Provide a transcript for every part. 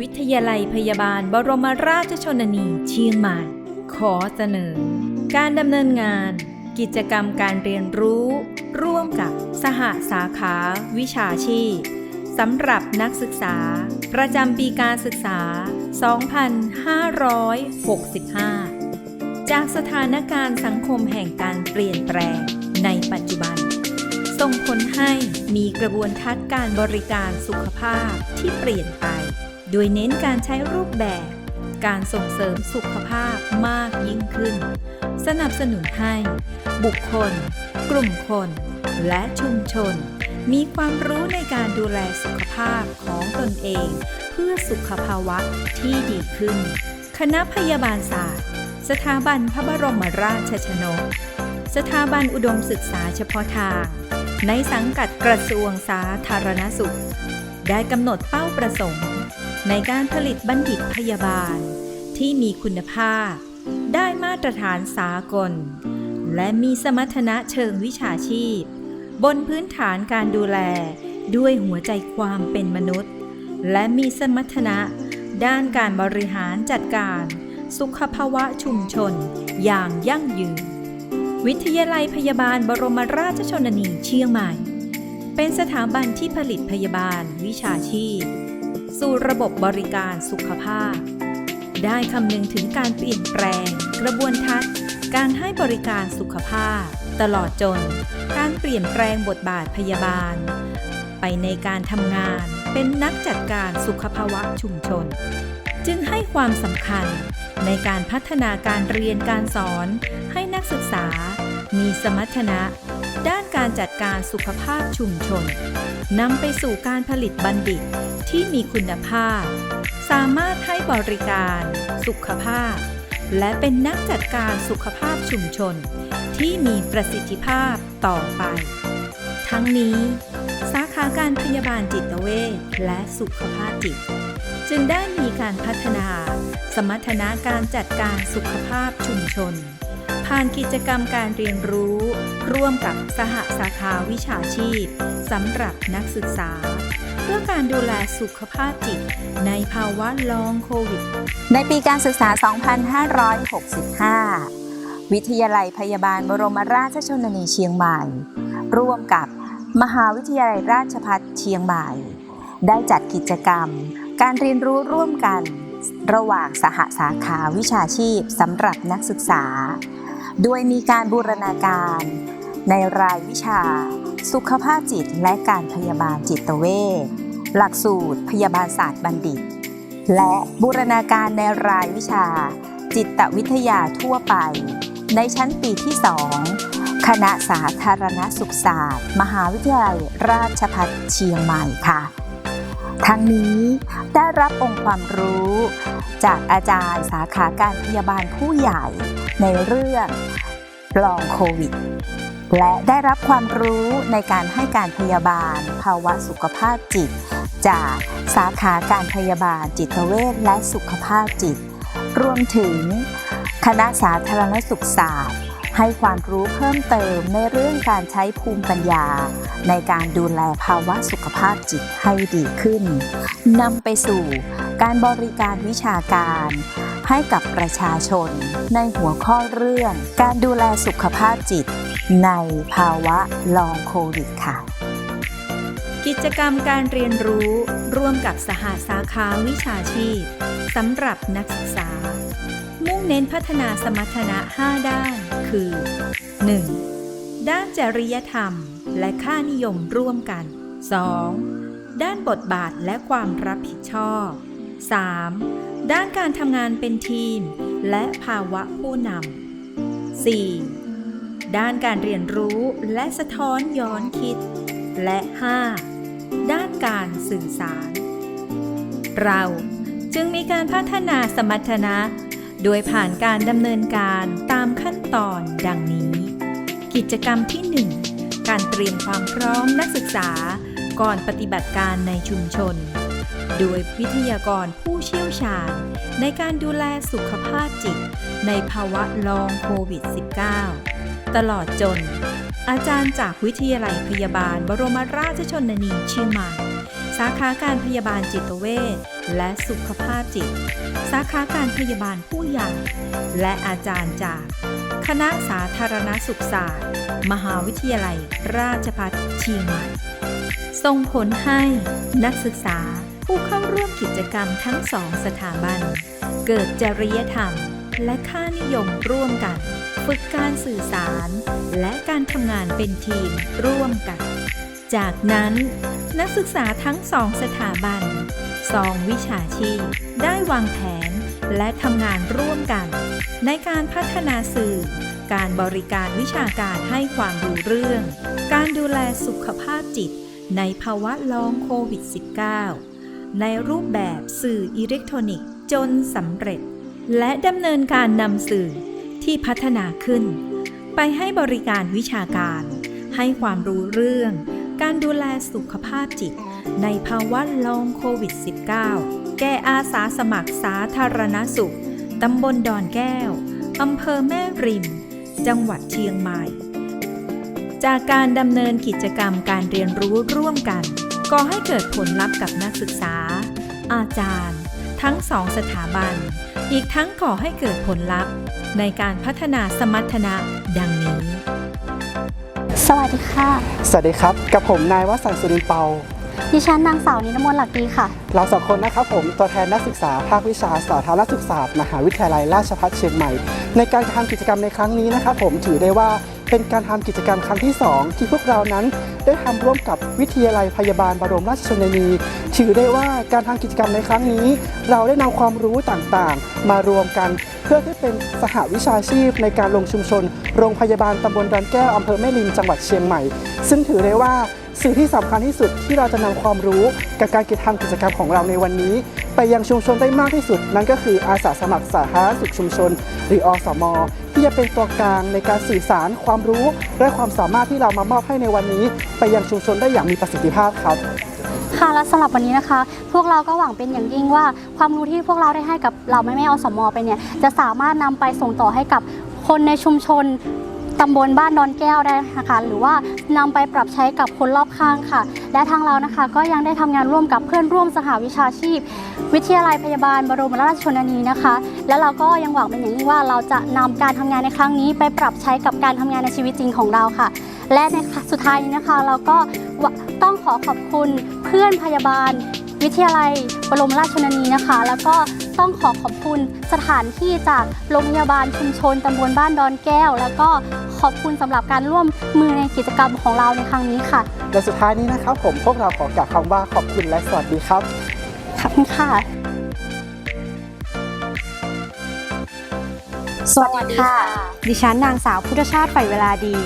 วิทยาลัยพยาบาลบรมราชชนนีเชียงใหม่ ขอเสนอ การดำเนินงาน กิจกรรมการเรียนรู้ ร่วมกับสหสาขาวิชาชีพสำหรับนักศึกษา ประจำปีการศึกษา 2565 จากสถานการณ์สังคมแห่งการเปลี่ยนแปลงในปัจจุบัน ส่งผลให้มีกระบวนทัศน์การบริการสุขภาพที่เปลี่ยนไป โดยเน้นการใช้รูปแบบ การส่งเสริมสุขภาพมากยิ่งขึ้น สนับสนุนให้ บุคคล กลุ่มคน และชุมชน มีความรู้ในการดูแลสุขภาพของตนเอง เพื่อสุขภาวะที่ดีขึ้น คณะพยาบาลศาสตร์ สถาบันพระบรมราชชนก สถาบันอุดมศึกษาเฉพาะทาง ในสังกัดกระทรวงสาธารณสุข ได้กำหนดเป้าประสงค์ ในการผลิตบัณฑิตพยาบาล ที่มีคุณภาพ ได้มาตรฐานสากล และมีสมรรถนะเชิงวิชาชีพ บนพื้นฐานการดูแลด้วยหัวใจความเป็นมนุษย์ และมีสมรรถนะด้านการบริหารจัดการ สุขภาวะชุมชน อย่างยั่งยืน วิทยาลัยพยาบาลบรมราชชนนีเชียงใหม่ เป็นสถาบันที่ผลิตพยาบาลวิชาชีพ สู่ระบบบริการสุขภาพ ได้คำนึงถึงการเปลี่ยนแปลง กระบวนทัศน์ การให้บริการสุขภาพ ตลอดจน การเปลี่ยนแปลงบทบาทพยาบาล ไปในการทำงานเป็นนักจัดการสุขภาวะชุมชน จึงให้ความสำคัญในการพัฒนาการเรียนการสอนให้นักศึกษา มีสมรรถนะ ด้านการจัดการสุขภาพชุมชนนำไปสู่การผลิตบัณฑิตที่มีคุณภาพ สามารถให้บริการ สุขภาพ และเป็นนักจัดการสุขภาพชุมชน ที่มีประสิทธิภาพต่อไป ทั้งนี้ สาขาการพยาบาลจิตเวชและสุขภาพจิต จึงได้มีการพัฒนา สมรรถนะการจัดการสุขภาพชุมชน ผ่านกิจกรรมการเรียนรู้ ร่วมกับสหสาขาวิชาชีพสำหรับนักศึกษา เพื่อการดูแลสุขภาพจิต ในภาวะลองโควิด ในปีการศึกษา 2565 วิทยาลัยพยาบาลบรมราชชนนีเชียงใหม่ ร่วมกับมหาวิทยาลัยราชภัฏเชียงใหม่ ได้จัดกิจกรรม การเรียนรู้ร่วมกัน ระหว่างสหสาขาวิชาชีพสำหรับนักศึกษา โดยมีการบูรณาการ ในรายวิชา สุขภาพจิตและการพยาบาลจิตเวชหลักสูตรพยาบาลศาสตร์บัณฑิต และบูรณาการในรายวิชา จิตวิทยาทั่วไป ในชั้นปีที่ 2 คณะสาธารณสุขศาสตร์ มหาวิทยาลัยราชภัฏเชียงใหม่ค่ะ ทั้งนี้ได้รับองค์ความรู้ จากอาจารย์สาขาการพยาบาลผู้ใหญ่ในเรื่องลองโควิด และได้รับความรู้ในการให้การพยาบาล ภาวะสุขภาพจิต จากสาขาการพยาบาลจิตเวชและสุขภาพจิต รวมถึงคณะสาธารณสุขศาสตร์ ให้ความรู้เพิ่มเติมในเรื่องการใช้ภูมิปัญญา ในการดูแลภาวะสุขภาพจิตให้ดีขึ้นนำไปสู่การบริการวิชาการให้กับประชาชน ในหัวข้อเรื่อง การดูแลสุขภาพจิต ในภาวะลองโควิดค่ะ กิจกรรมการเรียนรู้ร่วมกับสหสาขาวิชาชีพสำหรับนักศึกษา มุ่งเน้นพัฒนาสมรรถนะ 5 ด้าน คือ 1. ด้านจริยธรรม และค่านิยมร่วมกัน 2. ด้านบทบาทและความรับผิดชอบ 3. ด้านการทำงานเป็นทีม และภาวะผู้นำ 4. ด้านการเรียนรู้และสะท้อนย้อนคิด และ 5. ด้านการสื่อสาร เราจึงมีการพัฒนาสมรรถนะ โดยผ่านการดำเนินการตามขั้นตอนดังนี้ กิจกรรมที่ 1 การเตรียมความพร้อมนักศึกษา ก่อนปฏิบัติการในชุมชน โดยวิทยากรผู้เชี่ยวชาญ ในการดูแลสุขภาพจิต ในภาวะลองโควิด -19 ตลอดจน อาจารย์จากวิทยาลัยพยาบาลบรมราชชนนีเชียงใหม่ สาขาการพยาบาลจิตเวชและสุขภาพจิต สาขาการพยาบาลผู้ใหญ่และอาจารย์จาก คณะสาธารณสุขศาสตร์ มหาวิทยาลัย ราชภัฏเชียงใหม่ส่งผลให้นักศึกษาผู้เข้าร่วมกิจกรรมทั้งสองสถาบัน เกิดจริยธรรม และค่านิยมร่วมกัน ฝึกการสื่อสาร และการทำงานเป็นทีมร่วมกัน จากนั้นนักศึกษาทั้งสองสถาบันสองวิชาชีพ ได้วางแผนและทำงานร่วมกัน ในการพัฒนาสื่อ การบริการวิชาการให้ความรู้เรื่อง การดูแลสุขภาพจิตในภาวะลองโควิด -19 ในรูปแบบสื่ออิเล็กทรอนิกส์จนสำเร็จ และดำเนินการนำสื่อที่พัฒนาขึ้น ไปให้บริการวิชาการ ให้ความรู้เรื่อง การดูแลสุขภาพจิต ในภาวะลองโควิด -19 แก่อาสาสมัครสาธารณสุข ตำบลดอนแก้ว อำเภอแม่ริม จังหวัดเชียงใหม่ จากการดำเนินกิจกรรมการเรียนรู้ร่วมกันก่อให้เกิดผลลัพธ์กับนักศึกษา อาจารย์ ทั้งสองสถาบัน อีกทั้งก่อให้เกิดผลลัพธ์ ในการพัฒนาสมรรถนะดังนี้ สวัสดีค่ะ สวัสดีครับ กับผมนายวสันต์สุรินทร์เปา ดิฉันนางสาวนินมนต์หลักดีค่ะ เราสองคนนะครับผมตัวแทนนักศึกษาภาควิชาสาธารณสุขศาสตร์มหาวิทยาลัยราชภัฏเชียงใหม่ ในการทำกิจกรรมในครั้งนี้นะครับผมถือได้ว่า เป็นการทำกิจกรรมครั้งที่ 2 ที่พวกเรานั้นได้ทำร่วมกับวิทยาลัยพยาบาลบรมราชชนนี ถือได้ว่าการทำกิจกรรมในครั้งนี้ เราได้นำความรู้ต่างๆ มารวมกัน เพื่อที่เป็นสหวิชาชีพในการลงชุมชน โรงพยาบาลตำบลดอนแก้วอำเภอแม่ริมจังหวัดเชียงใหม่ ซึ่งถือได้ว่า สิ่งที่สำคัญที่สุดที่เราจะนำความรู้กับการกิจทำกิจกรรมของเราในวันนี้ ไปยังชุมชนได้มากที่สุด นั่นก็คืออาสาสมัครสาธารณสุขชุมชน หรืออสม ที่จะเป็นตัวกลางในการสื่อสารความรู้ และความสามารถที่เรามามอบให้ในวันนี้ ไปยังชุมชนได้อย่างมีประสิทธิภาพครับค่ะและสำหรับวันนี้นะคะ พวกเราก็หวังเป็นอย่างยิ่งว่า ความรู้ที่พวกเราได้ให้กับเราแม่แม่อสมไปเนี่ยจะสามารถนำไปส่งต่อให้กับคนในชุมชน ตำบลบ้านดอนแก้วได้นะคะหรือว่านำไปปรับใช้กับคนรอบข้างค่ะ และทางเรานะคะก็ยังได้ทำงานร่วมกับเพื่อนร่วมสหวิชาชีพ วิทยาลัยพยาบาลบรมราชชนนีนะคะ และเราก็ยังหวังเป็นอย่างยิ่งว่าเราจะนำการทำงานในครั้งนี้ ไปปรับใช้กับการทำงานในชีวิตจริงของเราค่ะ และในสุดท้ายนี้นะคะ เราก็ต้องขอขอบคุณเพื่อนพยาบาลวิทยาลัยบรมราชชนนีนะคะ แล้วก็ ต้องขอขอบคุณสถานที่จากโรงพยาบาลชุมชนตำบลบ้านดอนแก้ว แล้วก็ขอบคุณสำหรับการร่วมมือในกิจกรรมของเราในครั้งนี้ค่ะ และสุดท้ายนี้นะครับผมพวกเราขอกล่าวคำว่าขอบคุณและสวัสดีครับขอบคุณค่ะ สวัสดีค่ะ ดิฉันนางสาวพุทธชาติฝ่ายเวลาดี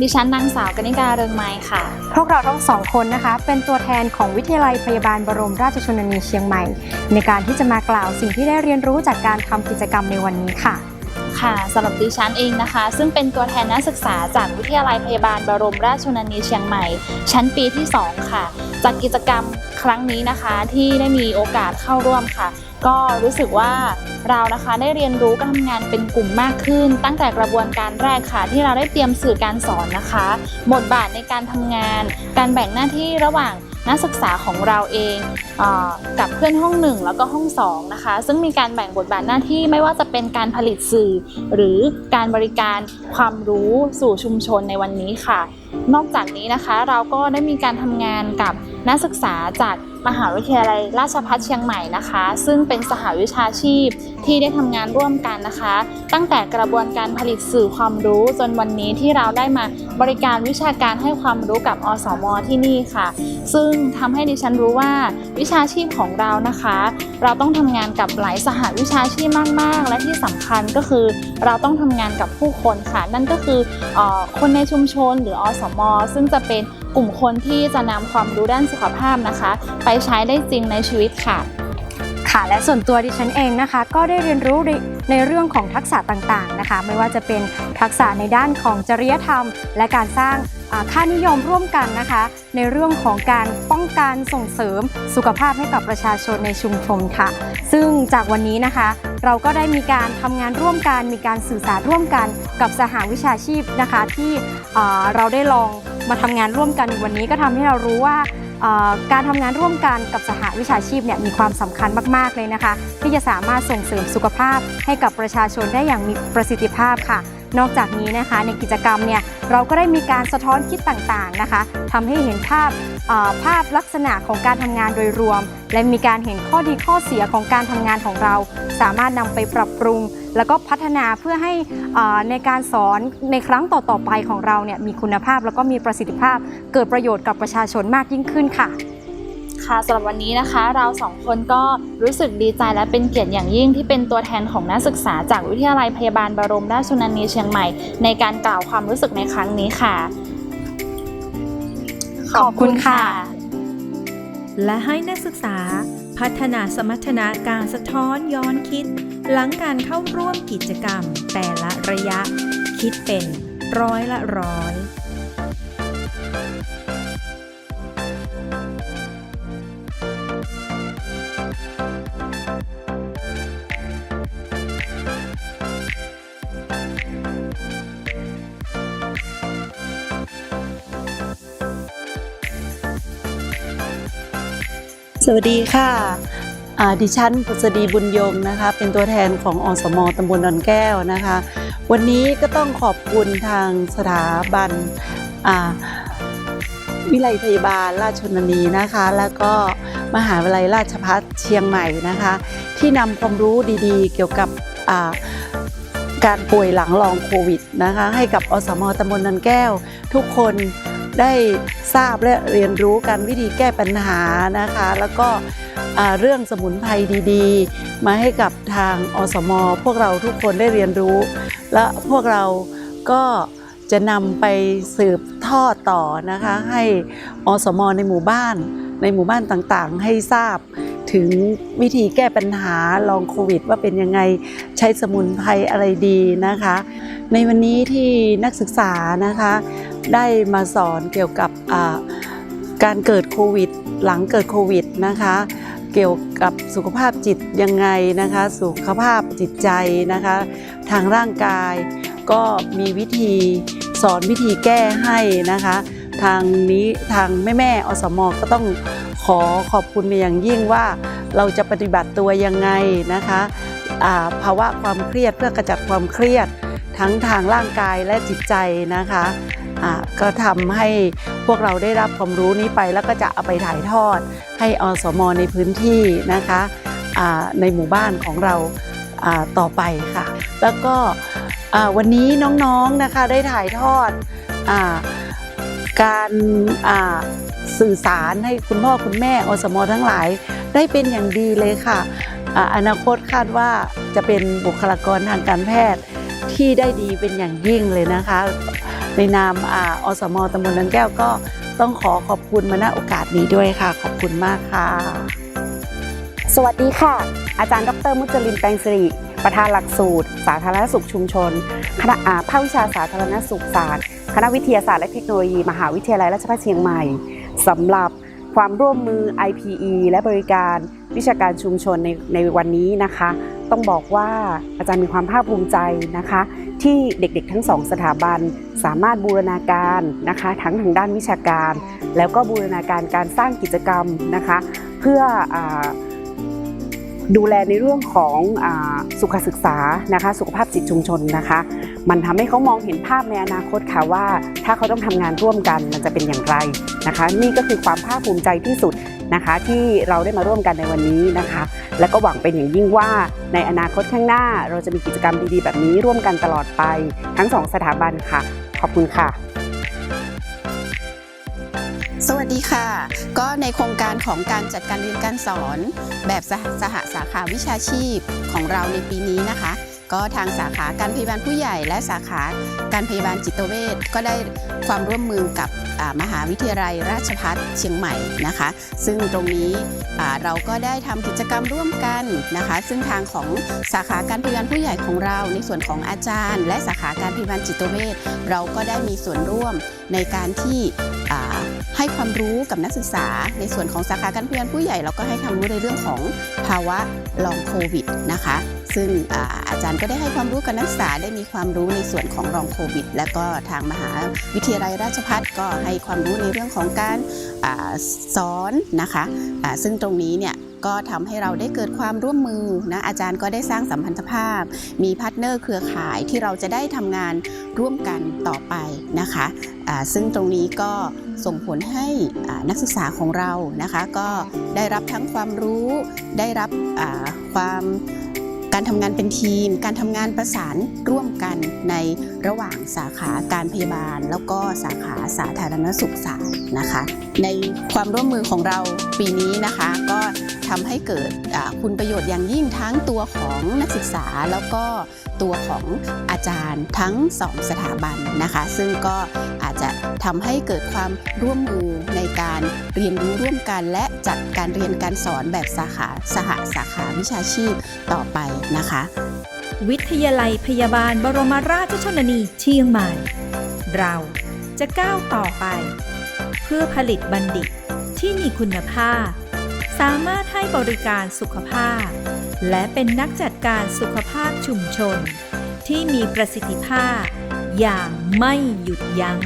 ดิฉันนางสาวกนิการเริงไม้ค่ะ พวกเราทั้งสองคนนะคะ เป็นตัวแทนของวิทยาลัยพยาบาลบรมราชชนนีเชียงใหม่ ในการที่จะมากล่าวสิ่งที่ได้เรียนรู้จากการทำกิจกรรมในวันนี้ค่ะค่ะสำหรับดิฉันเองนะคะ ซึ่งเป็นตัวแทนนักศึกษาจากวิทยาลัยพยาบาลบรมราชชนนีเชียงใหม่ ชั้นปีที่ 2 ค่ะ จากกิจกรรมครั้งนี้นะคะที่ได้มีโอกาสเข้าร่วมค่ะ ก็รู้สึกว่าเรานะคะได้เรียนรู้การทำงานเป็นกลุ่มมากขึ้น ตั้งแต่กระบวนการแรกค่ะ ที่เราได้เตรียมสื่อการสอนนะคะบทบาทในการทำงาน การแบ่งหน้าที่ระหว่างนักศึกษาของเราเองอกับเพื่อนห้องหนึ่งแล้วก็ห้องสองนะคะ ซึ่งมีการแบ่งบทบาทหน้าที่ไม่ว่าจะเป็นการผลิตสื่อ หรือการบริการความรู้สู่ชุมชนในวันนี้ค่ะ นอกจากนี้นะคะเราก็ได้มีการทำงานกับนักศึกษาจาก มหาวิทยาลัยราชภัฏเชียงใหม่นะคะ ซึ่งเป็นสหวิชาชีพที่ได้ทำงานร่วมกันนะคะ ตั้งแต่กระบวนการผลิตสื่อความรู้จนวันนี้ที่เราได้มาบริการวิชาการให้ความรู้กับอสม ที่นี่ค่ะ ซึ่งทำให้ดิฉันรู้ว่าวิชาชีพของเรานะคะ เราต้องทำงานกับหลายสหวิชาชีพมาก ๆ และที่สำคัญก็คือ เราต้องทำงานกับผู้คนค่ะ นั่นก็คือออคนในชุมชนหรืออสม ซึ่งจะเป็น กลุ่มคนที่จะนำความรู้ด้านสุขภาพนะคะ ไปใช้ได้จริงในชีวิตค่ะ ค่ะ และส่วนตัวดิฉันเองนะคะ ก็ได้เรียนรู้ในในเรื่องของทักษะต่างๆนะคะ ไม่ว่าจะเป็นทักษะในด้านของจริยธรรม และการสร้างค่านิยมร่วมกันนะคะ ในเรื่องของการป้องกันส่งเสริมสุขภาพให้กับประชาชนในชุมชนค่ะ ซึ่งจากวันนี้นะคะ เราก็ได้มีการทำงานร่วมกัน มีการสื่อสารร่วมกันกับสหวิชาชีพนะคะ ที่เราได้ลอง มาทำงานร่วมกันในวันนี้ก็ทำให้เรารู้ว่าการทำงานร่วมกันกับสหวิชาชีพเนี่ยมีความสำคัญมาก ๆ เลยนะคะ ที่จะสามารถส่งเสริมสุขภาพให้กับประชาชนได้อย่างมีประสิทธิภาพค่ะ นอกจากนี้นะคะ ในกิจกรรมเนี่ยเราก็ได้มีการสะท้อนคิดต่างๆนะคะทำให้เห็นภาพภาพลักษณะของการทำงานโดยรวม และมีการเห็นข้อดีข้อเสียของการทำงานของเรา สามารถนำไปปรับปรุง แล้วก็พัฒนาเพื่อให้ในการสอนในครั้งต่อๆไปของเราเนี่ยมีคุณภาพแล้วก็มีประสิทธิภาพ เกิดประโยชน์กับประชาชนมากยิ่งขึ้นค่ะ ค่ะสำหรับวันนี้นะคะ เราสองคนก็รู้สึกดีใจและเป็นเกียรติอย่างยิ่งที่เป็นตัวแทนของนักศึกษาจากวิทยาลัยพยาบาลบรมราชชนนีเชียงใหม่ ในการกล่าวความรู้สึกในครั้งนี้ค่ะ ขอบคุณค่ะ และให้นักศึกษาพัฒนาสมรรถนะการสะท้อนย้อนคิด หลังการเข้าร่วมกิจกรรมแต่ละระยะ คิดเป็นร้อยละร้อย สวัสดีค่ะดิฉันพุษดีบุญยงนะคะ เป็นตัวแทนของอสมตำบลดอนแก้วนะคะ วันนี้ก็ต้องขอบคุณทางสถาบันวิไลพยาบาลราชชนนีนะคะ แล้วก็มหาวิทยาลัยราชภัฏเชียงใหม่นะคะ ที่นำความรู้ดีๆ เกี่ยวกับการป่วยหลังลองโควิดนะคะ ให้กับอสมตำบลดอนแก้ว ทุกคน ได้ทราบและเรียนรู้กันวิธีแก้ปัญหานะคะ แล้วก็เรื่องสมุนไพรดีๆ มาให้กับทางอสม พวกเราทุกคนได้เรียนรู้ และพวกเราก็จะนำไปสืบทอดต่อนะคะ ให้อสมในหมู่บ้าน ในหมู่บ้านต่างๆ ให้ทราบถึงวิธีแก้ปัญหาลองโควิด ว่าเป็นยังไงใช้สมุนไพรอะไรดีนะคะ ในวันนี้ที่นักศึกษานะคะ ได้มาสอนเกี่ยวกับการเกิดโควิด หลังเกิดโควิดนะคะ เกี่ยวกับสุขภาพจิตยังไงนะคะ สุขภาพจิตใจนะคะ ทางร่างกายก็มีวิธีสอนวิธีแก้ให้นะคะ ทางนี้ทางแม่แม่ๆอสมก็ต้องขอขอบคุณเป็นอย่างยิ่งว่าเราจะปฏิบัติตัวยังไงนะคะภาวะความเครียดเพื่อกระจัดความเครียดทั้งทางร่างกายและจิตใจนะคะ ก็ทำให้พวกเราได้รับความรู้นี้ไปแล้วก็จะเอาไปถ่ายทอด ให้อสมในพื้นที่นะคะในหมู่บ้านของเราต่อไปค่ะ แล้วก็วันนี้น้องๆนะคะได้ถ่ายทอดอการสื่อสารให้คุณพ่อคุณแม่อสมทั้งหลายได้เป็นอย่างดีเลยค่ะอนาคตคาดว่าจะเป็นบุคลากรทางการแพทย์ที่ได้ดีเป็นอย่างยิ่งเลยนะคะ ในนามออสมตำบลนันแก้วก็ต้องขอขอบคุณมาณโอกาสนี้ด้วยค่ะ ขอบคุณมากค่ะ สวัสดีค่ะ อาจารย์ดรมุจลินแปลงสิริประธานหลักสูตร สาธารณสุขชุมชน คณะอาภาควิชาสาธารณสุขศาสตร์ คณะวิทยาศาสตร์และเทคโนโลยี มหาวิทยาลัยราชภัฏเชียงใหม่สำหรับความร่วมมือ IPE และบริการ วิชาการชุมชนในในวันนี้นะคะ ต้องบอกว่าอาจารย์มีความภาคภูมิใจนะคะ ที่เด็กๆทั้งสองสถาบันสามารถบูรณาการนะคะ ทั้งทางด้านวิชาการ แล้วก็บูรณาการการสร้างกิจกรรมนะคะ เพื่ออดูแลในเรื่องของอสุขศึกษานะคะ สุขภาพจิตชุมชนนะคะ มันทำให้เขามองเห็นภาพในอนาคตค่ะว่า ถ้าเขาต้องทำงานร่วมกันมันจะเป็นอย่างไรนะคะ นี่ก็คือความภาคภูมิใจที่สุด นะคะ ที่เราได้มาร่วมกันในวันนี้นะคะ และก็หวังเป็นอย่างยิ่งว่าในอนาคตข้างหน้า เราจะมีกิจกรรมดีๆ แบบนี้ร่วมกันตลอดไป ทั้งสองสถาบันค่ะ ขอบคุณค่ะสวัสดีค่ะ ก็ในโครงการของการจัดการเรียนการสอน แบบสหสหสาขาวิชาชีพของเราในปีนี้นะคะ ก็ทางสาขาการพยาบาลผู้ใหญ่ และสาขาการพยาบาลจิตเวชก็ได้ความร่วมมือกับมหาวิทยาลัยราชภัฏเชียงใหม่นะคะ ซึ่งตรงนี้เราก็ได้ทำกิจกรรมร่วมกันนะคะ ซึ่งทางของสาขาการพยาบาลผู้ใหญ่ของเรา ในส่วนของอาจารย์ และสาขาการพยาบาลจิตเวชเราก็ได้มีส่วนร่วมในการที่ให้ความรู้กับนักศึกษา ในส่วนของสาขาการเรียนผู้ใหญ่เราก็ให้ความรู้ในเรื่องของภาวะลองโควิดนะคะ ซึ่งอาอาจารย์ก็ได้ให้ความรู้กับนักศึกษาได้มีความรู้ในส่วนของรองโควิด และก็ทางมหาวิทยาลัยราชภัฏก็ให้ความรู้ในเรื่องของการอสอนนะคะอ่าซึ่งตรงนี้เนี่ยก็ทำให้เราได้เกิดความร่วมมือนะอาจารย์ก็ได้สร้างสัมพันธภาพ มีพาร์ทเนอร์เครือข่ายที่เราจะได้ทำงานร่วมกันต่อไปนะคะอ่าซึ่งตรงนี้ก็ส่งผลให้นักศึกษาของเรานะคะ ก็ได้รับทั้งความรู้ได้รับความ การทำงานเป็นทีม การทำงานประสานร่วมกันในระหว่างสาขาการพยาบาล แล้วก็สาขาสาธารณสุขศาสตร์นะคะ ในความร่วมมือของเราปีนี้นะคะก็ ทำให้เกิดคุณประโยชน์อย่างยิ่งทั้งตัวของนักศึกษาแล้วก็ตัวของอาจารย์ทั้งสองสถาบันนะคะ ซึ่งก็อาจจะทำให้เกิดความร่วมมือในการเรียนรู้ร่วมกันและจัดการเรียนการสอนแบบสาขาสหสาขาวิชาชีพต่อไปนะคะ วิทยาลัยพยาบาลบรมราชชนนีเชียงใหม่ เราจะก้าวต่อไป เพื่อผลิตบัณฑิตที่มีคุณภาพ สามารถให้บริการสุขภาพ และเป็นนักจัดการสุขภาพชุมชน ที่มีประสิทธิภาพ อย่างไม่หยุดยัง้ง